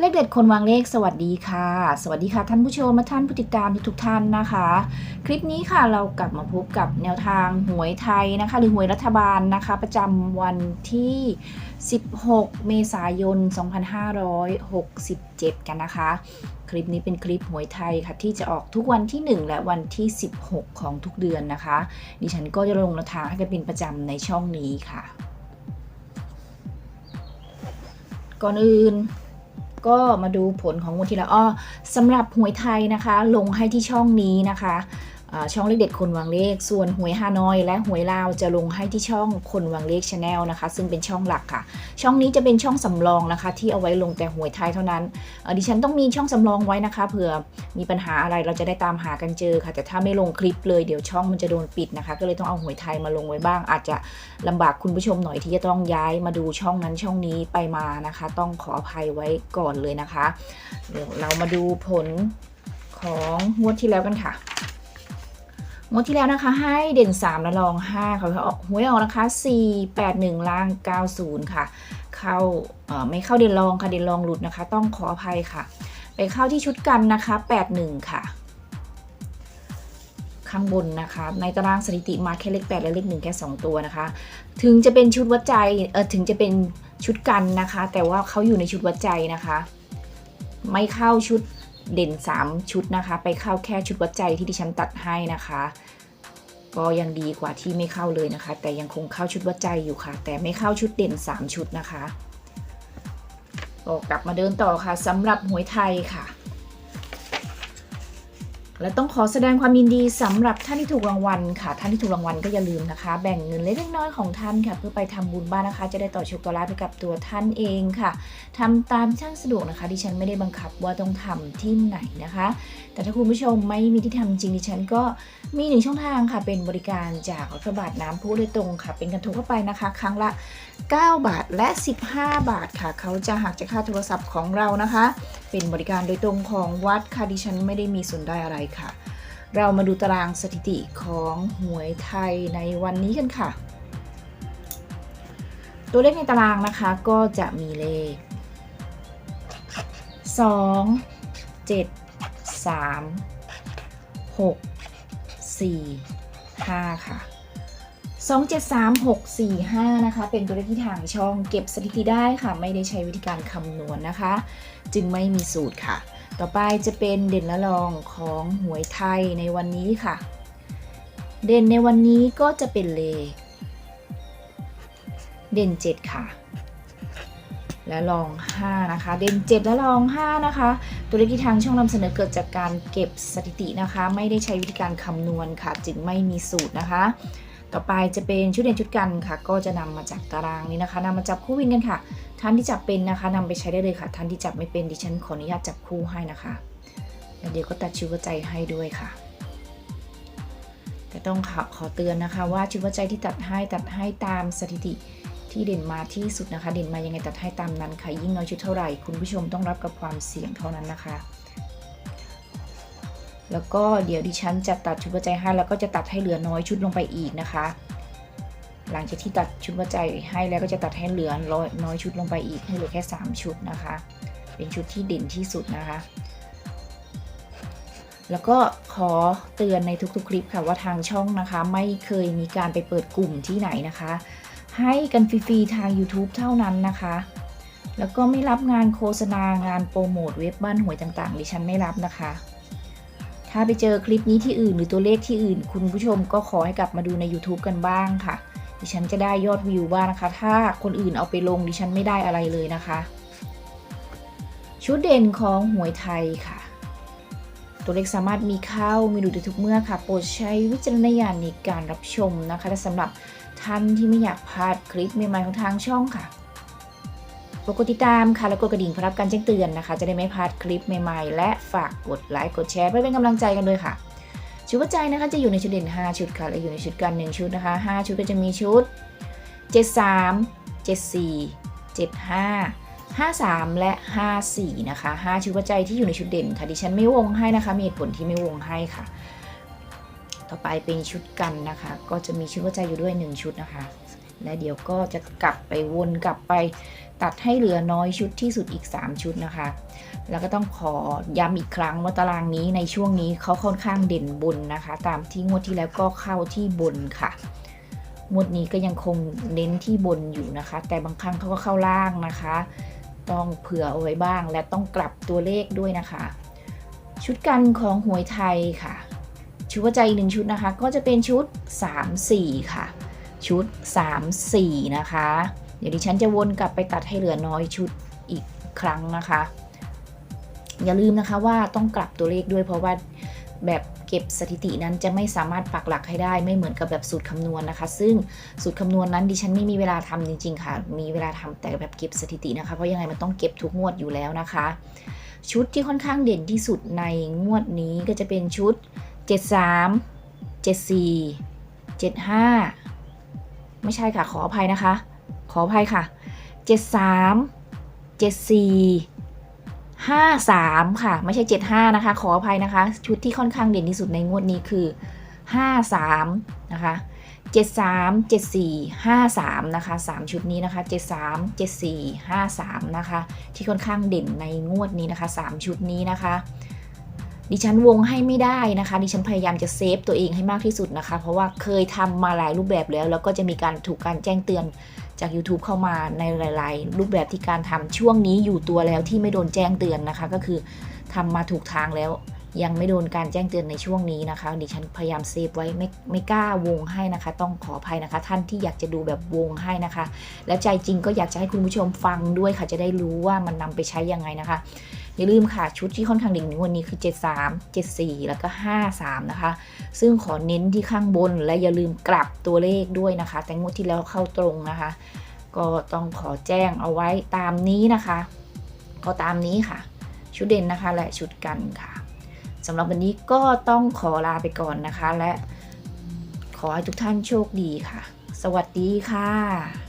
เลขเด็ดคนวางเลขสวัสดีค่ะ สวัสดีค่ะท่านผู้ชมและท่านผู้ติดตามทุกท่านนะคะ คลิปนี้ค่ะเรากลับมาพบกับแนวทางหวยไทยนะคะ หรือหวยรัฐบาลนะคะ ประจำวันที่ 16 เมษายน 2567 กันนะคะ คลิปนี้เป็นคลิปหวยไทยค่ะ ที่จะออกทุกวันที่ 1 และวันที่ 16 ของทุกเดือนนะคะ ดิฉันก็จะลงแนวทางให้กันเป็นประจำในช่องนี้ค่ะ ก่อนอื่น ก็มาดูผลของงวันที่แล้วอ้อสำหรับหวยไทยนะคะ ลงให้ที่ช่องนี้นะคะ ช่องเลขเด็ดคนวางเลข ส่วนหวยฮานอย และหวยลาวจะลงให้ที่ช่องคนวางเลขชาแนลนะคะ ซึ่งเป็นช่องหลักค่ะ ช่องนี้จะเป็นช่องสำรองนะคะ ที่เอาไว้ลงแต่หวยไทยเท่านั้นดิฉันต้องมีช่องสำรองไว้นะคะเผื่อมีปัญหาอะไรเราจะได้ตามหากันเจอค่ะ แต่ถ้าไม่ลงคลิปเลยเดี๋ยวช่องมันจะโดนปิดนะคะ ก็เลยต้องเอาหวยไทยมาลงไว้บ้าง อาจจะลำบากคุณผู้ชมหน่อยที่จะต้องย้ายมาดูช่องนั้นช่องนี้ไปมานะคะ ต้องขออภัยไว้ก่อนเลยนะคะ เดี๋ยวเรามาดูผลของงวดที่แล้วกันค่ะ งวดที่แล้วนะคะ ให้เด่น 3 และรอง5เขาออกหวยออกนะคะ 4 8 1 ล่าง 90 ค่ะ เข้าไม่เข้าเด่นรองค่ะ เด่นรองหลุดนะคะ ต้องขออภัยค่ะ ไปเข้าที่ชุดกันนะคะ 81 ค่ะ ข้างบนนะคะ ในตารางสถิติมาแค่เลข8และเลข1แค่ 2 ตัวนะคะ ถึงจะเป็นชุดวัดใจเออถึงจะเป็นชุดกันนะคะ แต่ว่าเขาอยู่ในชุดวัดใจนะคะ ไม่เข้าชุด เด่น 3 ชุดนะคะ ไปเข้าแค่ชุดวัดใจที่ดิฉันตัดให้นะคะ ก็ยังดีกว่าที่ไม่เข้าเลยนะคะ แต่ยังคงเข้าชุดวัดใจอยู่ค่ะ แต่ไม่เข้าชุดเด่น 3 ชุดนะคะก็กลับมาเดินต่อค่ะสำหรับหวยไทยค่ะ และต้องขอแสดงความยินดีสำหรับท่านที่ถูกรางวัลค่ะ ท่านที่ถูกรางวัลก็อย่าลืมนะคะ แบ่งเงินเล็กน้อยของท่านค่ะ เพื่อไปทำบุญบ้านนะคะ จะได้ต่อโชคต่อลาภให้กับตัวท่านเองค่ะทำตามที่านสะดวกนะคะ ดิฉันไม่ได้บังคับว่าต้องทำที่ไหนนะคะ แต่ถ้าคุณผู้ชมไม่มีที่ทำจริงดิฉันก็มีหนึ่งช่องทางค่ะ เป็นบริการจากรัฐบาลน้ำพุโดยตรงค่ะ เป็นการโทรเข้าไปนะคะ ครั้งละ 9 บาทและ 15 บาทค่ะ เขาจะหักจากค่าโทรศัพท์ของเรานะคะ เป็นบริการโดยตรงของวัดค่ะดิฉันไม่ได้มีส่วนได้อะไรค่ะ เรามาดูตารางสถิติของหวยไทยในวันนี้กันค่ะ ตัวเลขในตารางนะคะก็จะมีเลข 2 7 3 6 4 5 ค่ะ 2 7 3 6 4 5 นะคะ เป็นตัวเลขที่ทางช่องเก็บสถิติได้ค่ะ ไม่ได้ใช้วิธีการคำนวณนะคะ จึงไม่มีสูตรค่ะ ต่อไปจะเป็นเด่นและรองของหวยไทยในวันนี้ค่ะ เด่นในวันนี้ก็จะเป็นเลขเด่น 7 ค่ะ และรอง 5 นะคะ เด่น 7 และรอง 5 นะคะ ตัวเลขที่ทางช่องนำเสนอเกิดจากการเก็บสถิตินะคะ ไม่ได้ใช้วิธีการคำนวณค่ะ จึงไม่มีสูตรนะคะ ต่อไปจะเป็นชุดเด่นชุดกันค่ะ ก็จะนำมาจากตารางนี้นะคะนำมาจับคู่วิ่งกันค่ะ ท่านที่จับเป็นนะคะนำไปใช้ได้เลยค่ะ ท่านที่จับไม่เป็นดิฉันขออนุญาตจับคู่ให้นะคะแล้วเดี๋ยวก็ตัดชุดวัดใจให้ด้วยค่ะ แต่ต้องขอขอเตือนนะคะ ว่าชุดวัดใจที่ตัดให้ตัดให้ตามสถิติที่เด่นมาที่สุดนะคะ เด่นมายังไงตัดให้ตามนั้นค่ะยิ่งน้อยชุดเท่าไหร่ คุณผู้ชมต้องรับกับความเสี่ยงเท่านั้นนะคะ แล้วก็เดี๋ยวดิฉันจะตัดชุดวัดใจให้แล้วก็จะตัดให้เหลือน้อยชุดลงไปอีกนะคะ หลังจากที่ตัดชุดวัดใจให้แล้วก็จะตัดให้เหลือร้อยน้อยชุดลงไปอีกให้เหลือแค่ 3 ชุดนะคะ เป็นชุดที่เด่นที่สุดนะคะ แล้วก็ขอเตือนในทุกๆคลิปค่ะว่าทางช่องนะคะ ไม่เคยมีการไปเปิดกลุ่มที่ไหนนะคะ ให้กันฟรีๆทาง YouTube เท่านั้นนะคะแล้วก็ไม่รับงานโฆษณางานโปรโมทเว็บบ้านหวยต่างๆ ดิฉันไม่รับนะคะ ถ้าไปเจอคลิปนี้ที่อื่นหรือตัวเลขที่อื่น คุณผู้ชมก็ขอให้กลับมาดูใน YouTube กันบ้างค่ะ ดิฉันจะได้ยอดวิวบ้างนะคะ ถ้าคนอื่นเอาไปลงดิฉันไม่ได้อะไรเลยนะคะ ชุดเด่นของหวยไทยค่ะ ตัวเลขสามารถมีเข้ามีดูได้ทุกเมื่อค่ะ โปรดใช้วิจารณญาณในการรับชมนะคะและสำหรับท่านที่ไม่อยากพลาดคลิปใหม่ๆของทางช่องค่ะ กดกดติดตามค่ะ และกดกระดิ่งเพื่อรับการแจ้งเตือนนะคะ จะได้ไม่พลาดคลิปใหม่ๆ และฝากกดไลค์กดแชร์เพื่อเป็นกำลังใจกันด้วยค่ะ ชุดวัดใจนะคะจะอยู่ในชุดเด่น 5 ชุดค่ะและอยู่ในชุดกัน 1 ชุดนะคะ 5 ชุดก็จะมีชุด 73 74 75 53 และ 54 นะคะ 5 ชุดวัดใจที่อยู่ในชุดเด่นค่ะดิฉันไม่วงให้นะคะ มีเหตุผลที่ไม่วงให้ค่ะ ต่อไปเป็นชุดกันนะคะ ก็จะมีชุดวัดใจอยู่ด้วย 1 ชุดนะคะ และเดี๋ยวก็จะกลับไปวนกลับไปตัดให้เหลือน้อยชุดที่สุดอีก 3 ชุดนะคะ แล้วก็ต้องขอย้ำอีกครั้งว่าตารางนี้ในช่วงนี้เขาค่อนข้างเด่นบนนะคะ ตามที่งวดที่แล้วก็เข้าที่บนค่ะงวดนี้ก็ยังคงเน้นที่บนอยู่นะคะ แต่บางครั้งเขาก็เข้าล่างนะคะ ต้องเผื่อเอาไว้บ้าง และต้องกลับตัวเลขด้วยนะคะ ชุดกันของหวยไทยค่ะ ชุดว่าใจหนึ่งชุดนะคะ ก็จะเป็นชุด 3 4 ค่ะ ชุด 3 4 นะคะ เดี๋ยวดิฉันจะวนกลับไปตัดให้เหลือน้อยชุดอีกครั้งนะคะ อย่าลืมนะคะว่าต้องกลับตัวเลขด้วยเพราะว่าแบบเก็บสถิตินั้นจะไม่สามารถปักหลักให้ได้ไม่เหมือนกับแบบสูตรคำนวณนะคะ ซึ่งสูตรคำนวณนั้นดิฉันไม่มีเวลาทำจริง ๆ ค่ะ มีเวลาทำแต่แบบเก็บสถิตินะคะ เพราะยังไงมันต้องเก็บทุกงวดอยู่แล้วนะคะ ชุดที่ค่อนข้างเด่นที่สุดในงวดนี้ก็จะเป็นชุด 73 74 75 ไม่ใช่ค่ะ ขออภัยนะคะ ขออภัยค่ะ 73 74 53 ค่ะ ไม่ใช่ 75 นะคะ ขออภัยนะคะ ชุดที่ค่อนข้างเด่นที่สุดในงวดนี้คือ 53 นะคะ 73 74 53 นะคะ 3 ชุดนี้นะคะ 73 74 53 นะคะ ที่ค่อนข้างเด่นในงวดนี้นะคะ 3 ชุดนี้นะคะ ดิฉันวงให้ไม่ได้นะคะ ดิฉันพยายามจะเซฟตัวเองให้มากที่สุดนะคะ เพราะว่าเคยทำมาหลายรูปแบบแล้ว แล้วก็จะมีการถูกการแจ้งเตือนจาก YouTube เข้ามาในหลาย ๆ รูปแบบที่การทำช่วงนี้อยู่ตัวแล้วที่ไม่โดนแจ้งเตือนนะคะ ก็คือทำมาถูกทางแล้ว ยังไม่โดนการแจ้งเตือนในช่วงนี้นะคะ ดิฉันพยายามเซฟไว้ไม่ไม่กล้าวงให้นะคะ ต้องขออภัยนะคะ ท่านที่อยากจะดูแบบวงให้นะคะ และใจจริงก็อยากจะให้คุณผู้ชมฟังด้วยค่ะ จะได้รู้ว่ามันนำไปใช้ยังไงนะคะ อย่าลืมค่ะ ชุดที่ค่อนข้างเด่นในวันนี้คือ 73 74 แล้วก็ 53 นะคะ ซึ่งขอเน้นที่ข้างบนและอย่าลืมกลับตัวเลขด้วยนะคะ แต่งวดที่แล้วเข้าตรงนะคะ ก็ต้องขอแจ้งเอาไว้ตามนี้นะคะ ก็ตามนี้ค่ะ ชุดเด่นนะคะและชุดกันค่ะ สำหรับวันนี้ก็ต้องขอลาไปก่อนนะคะ และขอให้ทุกท่านโชคดีค่ะ สวัสดีค่ะ